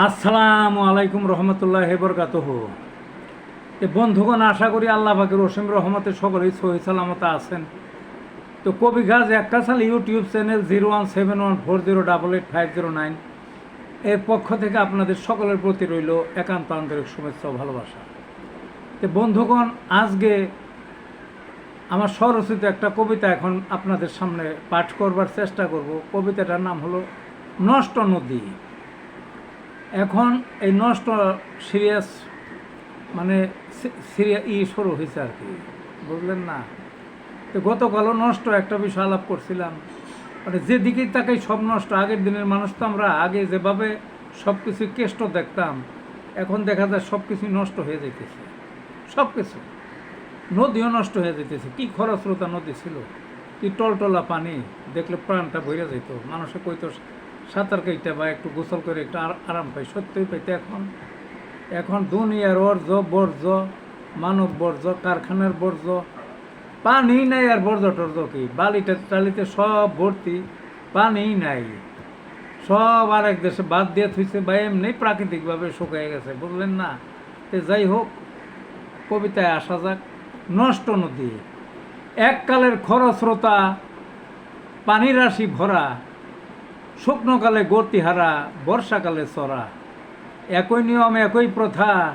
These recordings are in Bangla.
আসসালামু আলাইকুম রহমতুল্লাহ বরকাতহ। এ বন্ধুগণ, আশা করি আল্লাহ পাকের রসিম রহমতে সকলেই সহি সালামতে আছেন। তো কবি গাছ এককাশাল YouTube channel zero one seven one four zero double eight five zero nine এর পক্ষ থেকে আপনাদের সকলের প্রতি রইল একান্ত আন্তরিক শুভেচ্ছা ও ভালোবাসা। তো বন্ধুগণ, আজকে আমার স্বরচিত একটা কবিতা এখন আপনাদের সামনে পাঠ করবার চেষ্টা করব। কবিতাটার নাম হলো নষ্ট নদী। এখন এই নষ্ট সিরিয়াস মানে সিরিয়া ই শুরু হয়েছে আর কি, বুঝলেন না? তো গতকালও নষ্ট একটা বিষয় আলাপ করছিলাম। মানে যেদিকেই তাকে সব নষ্ট, আগের দিনের মানুষ তো আমরা আগে যেভাবে সব কিছু কেষ্ট দেখতাম, এখন দেখা যায় সব কিছু নষ্ট হয়ে যাইতেছে। সব কিছু নদীও নষ্ট হয়ে যেতেছে কি খরস্রোতা নদী ছিল? কি টলটলা পানি দেখলে প্রাণটা ভরে যেত মানুষে কইতো সাঁতার কাইটা বা একটু গোসল করে একটু আর- আরাম পাই, সত্যিই পাইতে এখন। এখন দুনিয়ার অর্জ বর্জ্য, মানব বর্জ্য, কারখানার বর্জ্য, পানি নাই আর বর্জ্য টর্জ্য কি? বালিটা টালিতে সব ভর্তি, পানি নাই। সব আরেক দেশে বাদ দিয়ে থুইছে বা এমনি প্রাকৃতিকভাবে শুকিয়ে গেছে, বুঝলেন না? তো যাই হোক, কবিতায় আসা যাক। নষ্ট নদী, এককালের খরস্রোতা পানি রাশি ভরা শুকনোকালে গতিহারা বর্ষাকালে চড়া। একই নিয়ম, একই প্রথা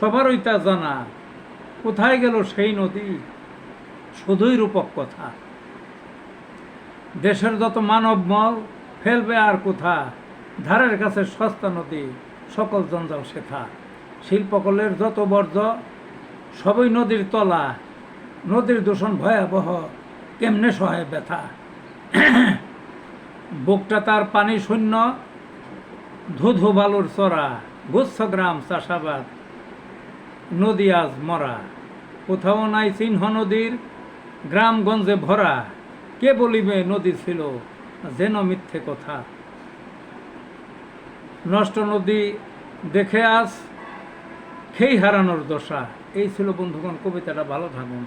সবারই তা জানা। কোথায় গেল সেই নদী? শুধুই রূপক কথা। দেশের যত মানব মল, ফেলবে আর কোথা? ধারের কাছে সস্তা নদী, সকল জঞ্জাল শেখা শিল্পকলের যত বর্জ্য, সবই নদীর তলা। নদীর দূষণ ভয়াবহ, কেমনে সহায় ব্যথা? বুকটা তার পানি শূন্য, ধুধু বালুর চড়া, গুচ্ছ গ্রাম চাষাবাদ, নদী আজ মরা। কোথাও নাই চিহ্ন নদীর, গ্রামগঞ্জে ভরা। কে বলিবে নদী ছিল যেন মিথ্যে কথা? নষ্ট নদী দেখে আজ খেই হারানোর দশা। এই ছিল বন্ধুগণ, কবিতাটা ভালো থাকুন।